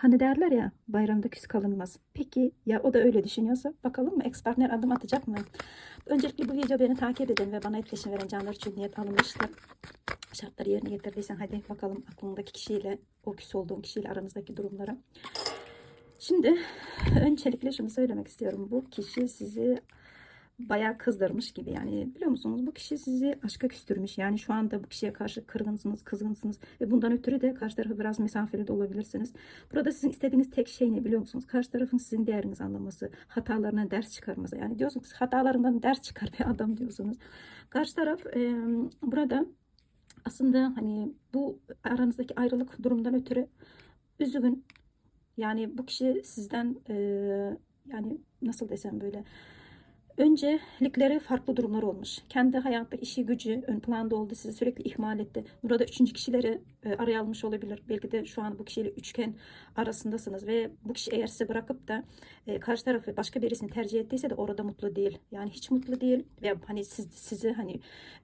Hani derler ya bayramda küs kalınmaz. Peki ya o da öyle düşünüyorsa bakalım mı ex partner adım atacak mı? Öncelikle bu video beni takip edin ve bana etkileşim veren canlar için niyet alınmıştır. Şartları yerine getirdiysen hadi bakalım aklındaki kişiyle o küs olduğun kişiyle aranızdaki durumlara. Şimdi öncelikle şunu söylemek istiyorum. Bu kişi sizi bayağı kızdırmış gibi yani biliyor musunuz bu kişi sizi aşka küstürmüş yani şu anda bu kişiye karşı kırgınsınız kızgınsınız ve bundan ötürü de karşı tarafı biraz mesafeli de olabilirsiniz. Burada sizin istediğiniz tek şey ne biliyor musunuz? Karşı tarafın sizin değerinizi anlaması, hatalarından ders çıkarması. Yani diyorsunuz hatalarından ders çıkar bir adam diyorsunuz. Karşı taraf e, burada aslında hani bu aranızdaki ayrılık durumdan ötürü üzgün. Yani bu kişi sizden e, yani nasıl desem böyle öncelikleri farklı durumlar olmuş. Kendi hayatta işi gücü ön planda oldu. Sizi sürekli ihmal etti. Burada üçüncü kişileri e, araya almış olabilir. Belki de şu an bu kişiyle üçgen arasındasınız ve bu kişi eğer sizi bırakıp da e, karşı tarafı başka birisini tercih ettiyse de orada mutlu değil. Yani hiç mutlu değil ve hani siz, sizi hani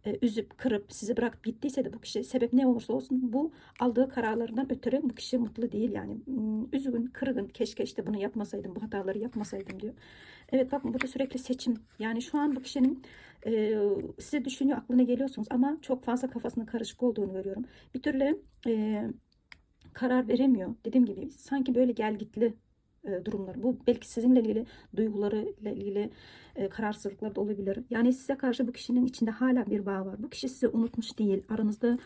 e, üzüp kırıp sizi bırakıp gittiyse de bu kişi sebep ne olursa olsun bu aldığı kararlarından ötürü bu kişi mutlu değil yani Hmm, üzgün kırgın keşke işte bunu yapmasaydım bu hataları yapmasaydım diyor. Evet bakın burada sürekli seçim. Yani şu an bu kişinin e, size düşünüyor, aklına geliyorsunuz ama çok fazla kafasının karışık olduğunu görüyorum. Bir türlü e, karar veremiyor. Dediğim gibi sanki böyle gelgitli e, durumlar. Bu belki sizinle ilgili duygularıyla ilgili e, kararsızlıklar da olabilir. Yani size karşı bu kişinin içinde hala bir bağ var. Bu kişi sizi unutmuş değil. Aranızda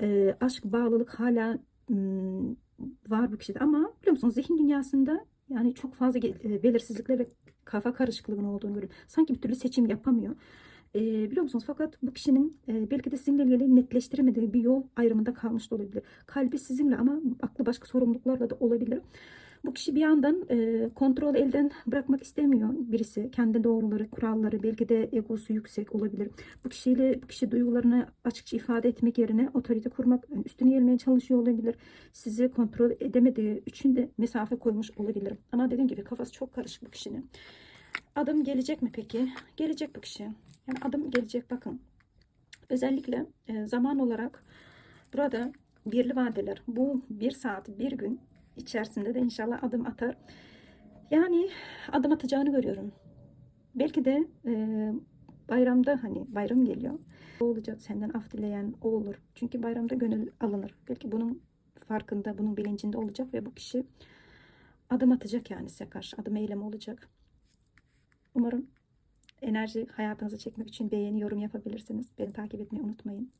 e, aşk, bağlılık hala var bu kişide. Ama biliyor musunuz zihin dünyasında yani çok fazla e, belirsizlikler ve kafa karışıklığının olduğunu görüyorum. Sanki bir türlü seçim yapamıyor. E, biliyor musunuz? Fakat bu kişinin e, belki de sizinle ilgili netleştiremediği bir yol ayrımında kalmış da olabilir. Kalbi sizinle ama aklı başka sorumluluklarla da olabilir. Bu kişi bir yandan e, kontrol elden bırakmak istemiyor birisi. Kendi doğruları, kuralları, belki de egosu yüksek olabilir. Bu kişiyle bu kişi duygularını açıkça ifade etmek yerine otorite kurmak, üstüne gelmeye çalışıyor olabilir. Sizi kontrol edemediği için de mesafe koymuş olabilir. Ama dediğim gibi kafası çok karışık bu kişinin. Adım gelecek mi peki? Gelecek bu kişi. Yani adım gelecek bakın. Özellikle e, zaman olarak burada birli vadeler bu bir saat bir gün içerisinde de inşallah adım atar. Yani adım atacağını görüyorum. Belki de e, bayramda hani bayram geliyor. O olacak senden af dileyen o olur. Çünkü bayramda gönül alınır. Belki bunun farkında, bunun bilincinde olacak ve bu kişi adım atacak yani size karşı. Adım eylemi olacak. Umarım enerji hayatınıza çekmek için beğeni, yorum yapabilirsiniz. Beni takip etmeyi unutmayın.